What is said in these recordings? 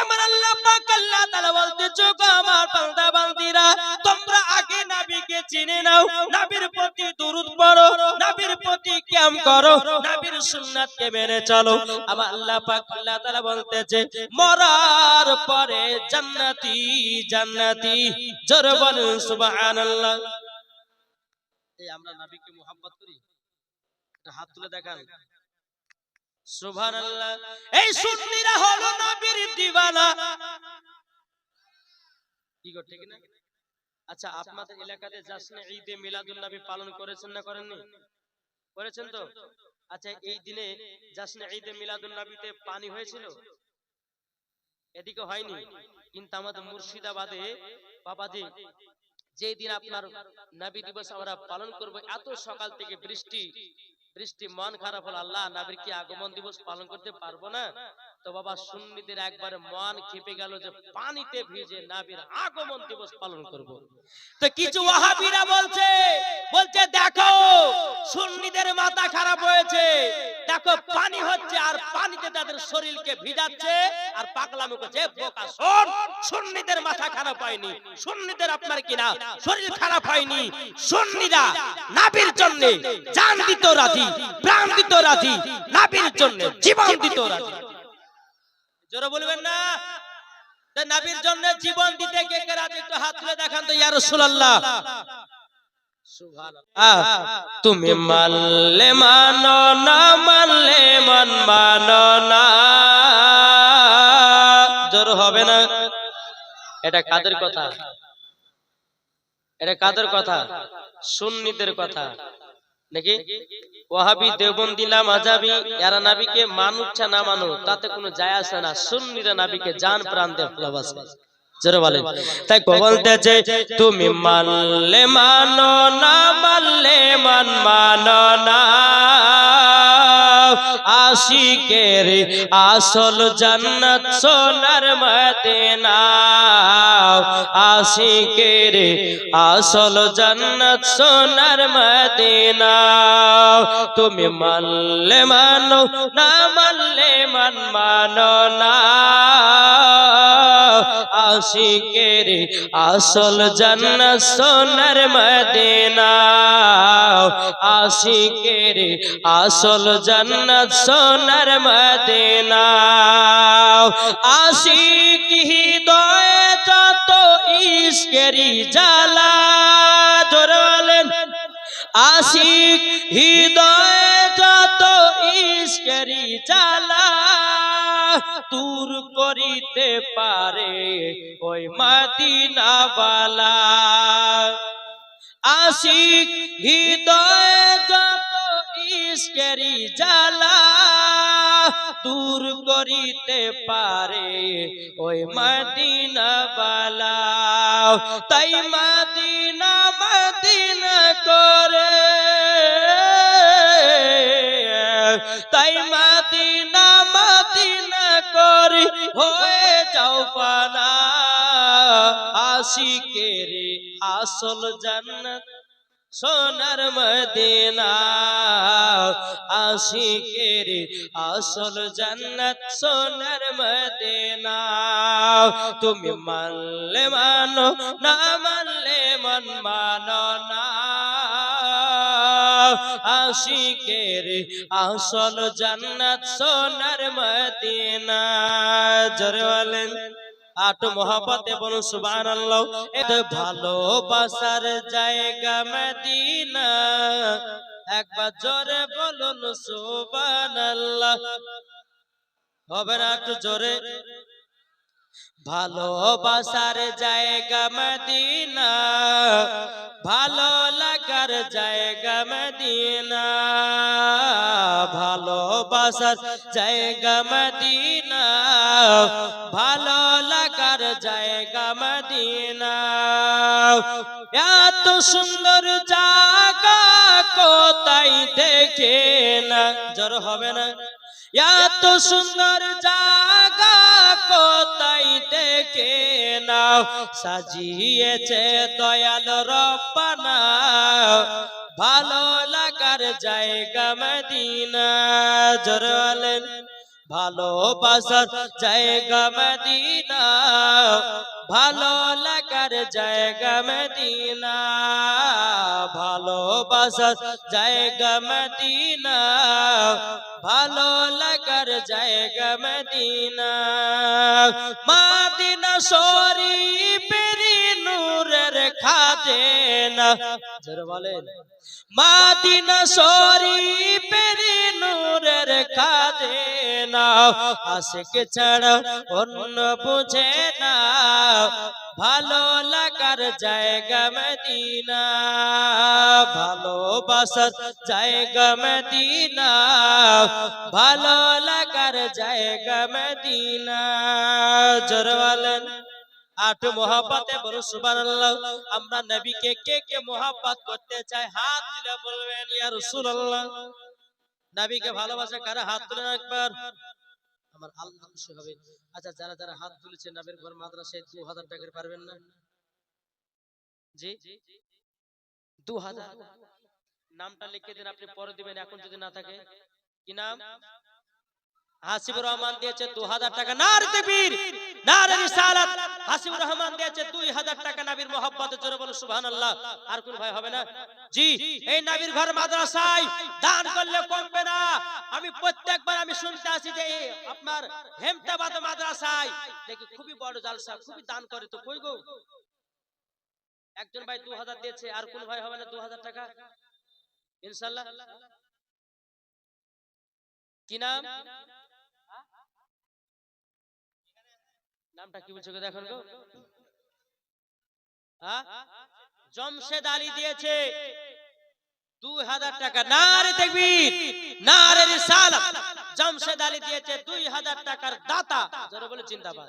আমার আল্লাহ পাক আল্লাহ তাআলা বলতেছে গো আমার বান্দা বান্দিরা, তোমরা আগে নবীকে চিনে নাও। নবীর প্রতি দরুদ পড়ো, নবীর প্রতি কিয়াম করো, নবীর সুন্নাতকে মেনে চলো। আমার আল্লাহ পাক আল্লাহ তাআলা বলতেছে, মরার পরে জান্নাতি জান্নাতি সুবহানাল্লাহ। এই আমরা নবীকে করি? হাত তুলে দেখান। আচ্ছা আপনাদের এলাকাতে ঈদে মিলাদুন নবী পালন করেছেন না করেননি? করেছেন তো? আচ্ছা এই দিনে ঈদে মিলাদুন নবীতে পানি হয়েছিল? এদিকে হয়নি। কিন্তু আমাদের মুর্শিদাবাদে, বাবাজি যেই দিন আপনার নবী দিবস আমরা পালন করব, এত সকাল থেকে বৃষ্টি বৃষ্টি, মন খারাপ হলো, আল্লাহ নাবির কি আগমন দিবস পালন করতে পারব না? তো বাবা, সুন্নিদের একবারে মন খেপে গেল যে পানিতে ভিজে নাবির আগমন দিবস পালন করব। তো কিছু ওয়াহাবিরা বলছে বলছে, দেখো, সুন্নিদের মাথা খারাপ হয়েছে। দেখো, পানি হচ্ছে আর পানিতে তাদের শরীরকে ভিজাচ্ছে আর পাগলামি করছে। বোকা, শোন, সুন্নিদের মাথা খারাপ হয়নি। সুন্নিদের আপনার কিনা শরীর খারাপ হয়নি। সুন্নিরা নাবির জন্য জান দিত রাজি, প্রাণ দিত রাজি নাবির জন্য জীবন দিত রাজি। জোরে বলবেন না? তা নাবির জন্য জীবন দিতে কে কে রাজি? একটু হাত তুলে দেখান তো, ইয়া রাসূলুল্লাহ। তুমি মানলে মানো না, মানলে মন মানো না। জোর হবে না? এটা কাদের কথা? এটা কাদের কথা? সুন্নিদের কথা। নাকি? ওয়াহাবি দেওবন্দি নাম আজাবি এরা নাবিকে মানুচ্ছা না মানু, তাতে কোনো যায় আসে না। সুন্নিরা নাবিকে জান প্রাণ দিয়ে ভালোবাসে। জোরে বলেন। তাই বলতেছে তুমি মানলে মানো না মানলে মান মানো না। আশিকের আসল জান্নাত সোনার মদিনা। আশিকের আসল জান্নাত সোনার মদিনা। তুমি মানলে মানো না মানলে মান মানো না। আশিকের আসল জান্নাত সোনার মদিনা। আশিকের আসল জান্নাত সোনার মদিনা। আশিক হৃদয় যত ইশকেরি জ্বালা ধরলেন। আশিক হৃদয় ইশকেরি জ্বালা, দূর করিতে পারে ওই মাদিনা বালা আশিক হৃদয় যত ইশকেরি জ্বালা, দূর করিতে পারে ওই মাদিনা বালা তাই মাদিনা মাদিনা করে তাই মাদিনা মাদিনা করে, হয়ে যাও পানা আশিকের আসল জান্নাত সোনার মদিনা। আশিকের আসল জান্নাত সোনার মদিনা। তুমি মানলে মানো, না মানলে মন মানো না। আশিকের আসল জান্নাত সোনার মদিনা। জোরে বলেন, আট মহাপতে বলুন সুবান আল্লাহ ভালোবাসার জায়গা মদিনা। একবার জোরে বলুন সুবান হবে না একটু জোরে? ভালোবাসার জায়গা মদিনা, ভালো লাগার জায়গা মদিনা, ভালোবাসার জায়গা মদিনা, ভালো লাগার জায়গা মদিনা। এত সুন্দর জায়গা কোথায় দেখে না জ্বর হবে না। এত সুন্দর জায়গা কোথায় দেখে নাও? সাজিয়েছে দয়াল রব্বানা। ভালো লাগার জায়গা মদিনা। জরওয়ালেন ভালোবাসার জায়গা মদিনা। ভালো লাগার জায়গা মদিনা। ভালোবাসার জায়গা মদিনা। ভালো লাগার জায়গা মদিনা। মাদিনা শরীফের নূরের খাদেনা জোরে বলেন। মাদিনা শরীফের নূরের খাদেনা আশিক ছাড়া অন্য বুঝে না। ভালো লাগার জায়গা মদিনা ভালোবাসার জায়গা মদিনা, ভালো লাগার জায়গা মদিনা। জোর বলেন আট মোহাব্বতে বলো, সুবহানাল্লাহ, আমরা নবীকে কে কে মোহাব্বত করতে চাই, হাত তুলে বলবেন, ইয়া রাসূলুল্লাহ। নবীকে ভালোবাসা কারা? হাত তুলেন একবার। আমার আল্লাহ খুশি হবে। আচ্ছা যারা যারা হাত তুলেছে নবীর ঘর মাদ্রাসায় 2000 টাকার পারবেন না? জি? 2000 নামটা লিখে দিন, আপনি পরে দিবেন, এখন যদি না থাকে। কি নাম? হাসিবুর রহমান দিয়েছে দু হাজার টাকা। নার তেবির নার রিসালাত। হাসিবুর রহমান দিয়েছে দুই হাজার টাকা নবীর মোহাব্বতে। জোরে বলো সুবহানাল্লাহ। আর কোন ভাই হবে না? জি এই নবীর ঘর মাদ্রাসায় দান করলে কমবে না। আমি প্রত্যেকবার আমি শুনতে আসি যে আপনার হেমতাবাদ মাদ্রাসায় দেখি খুবই বড় জালসা খুবই দান করে তো। কই গো? একজন ভাই দু হাজার দিয়েছে আর কোন ভাই হবে না দু হাজার টাকা ইনশাল্লাহ কি নাম? নামটা কি বলছো দেখুন গো। হ্যাঁ? জমশেদ আলী দিয়েছে। দুই হাজার টাকা। নারে দেখবির নারে রিসালাত। জমশেদ আলী দিয়েছে দুই হাজার টাকার দাতা। যারা বলে জিন্দাবাদ।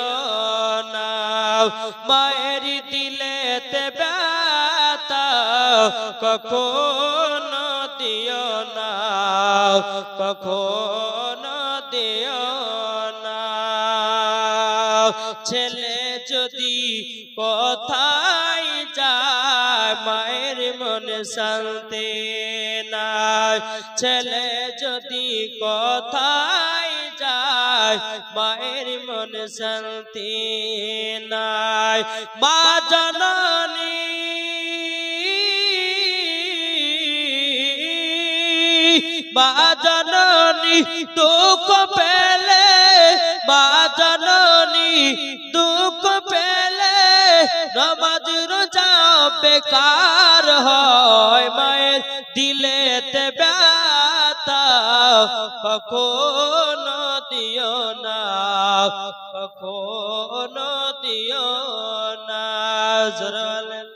মায়ের দিলে কখনো দিও না, কখন দিও না। ছেলে যদি কথাই যায়, মায়ের মনে শান্তি নাই। ছেলে যদি কোথায় যায় মায়ের মনে শান্তি নাই। মা জননী মা জননী, দুঃখ পেলে, মা জননী, দুঃখ পেলে, নমাজ রোজা বেকার হয়। মায়ের দিলেতে কখনো দিও না, কখনো দিও না। জরালেন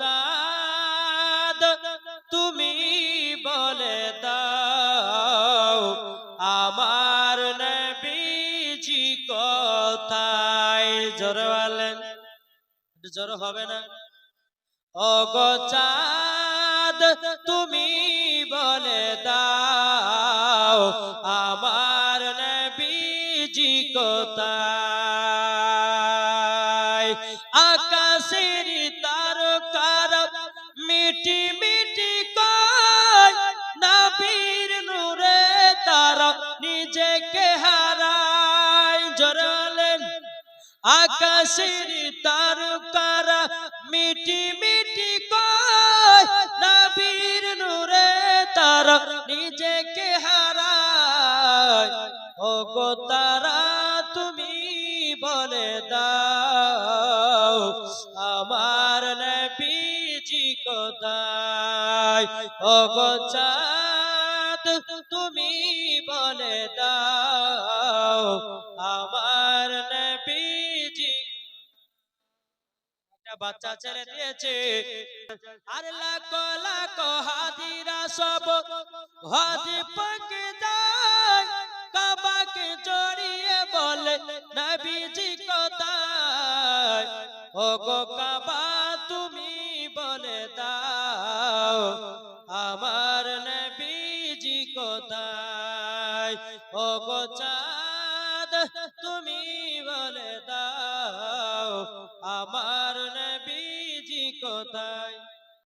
চাঁদ তুমি বলে দাও, আমার নবীজি কোথায়? জোর বলেন জোর হবে না। অগো চাঁদ তুমি বলে দাও কোথায় আকাশের তারকার মিটি মিটি কয় নবীর নূরে তার নিজেকে হারায়। জরালেন আকাশের তারকারা মিটি মিটি কয় নবীর নূরে তার নিজেকে হারায়। ও গো গো তুমি বলে দাও, আমার নবীজি। বাচ্চা ছেড়ে দিয়েছে। আর লাখ লাখ হাজিরা সব হজ পাকে যায়। কাবাকে জড়িয়ে বলে, নবীজি কোথায়? ও গো কাবা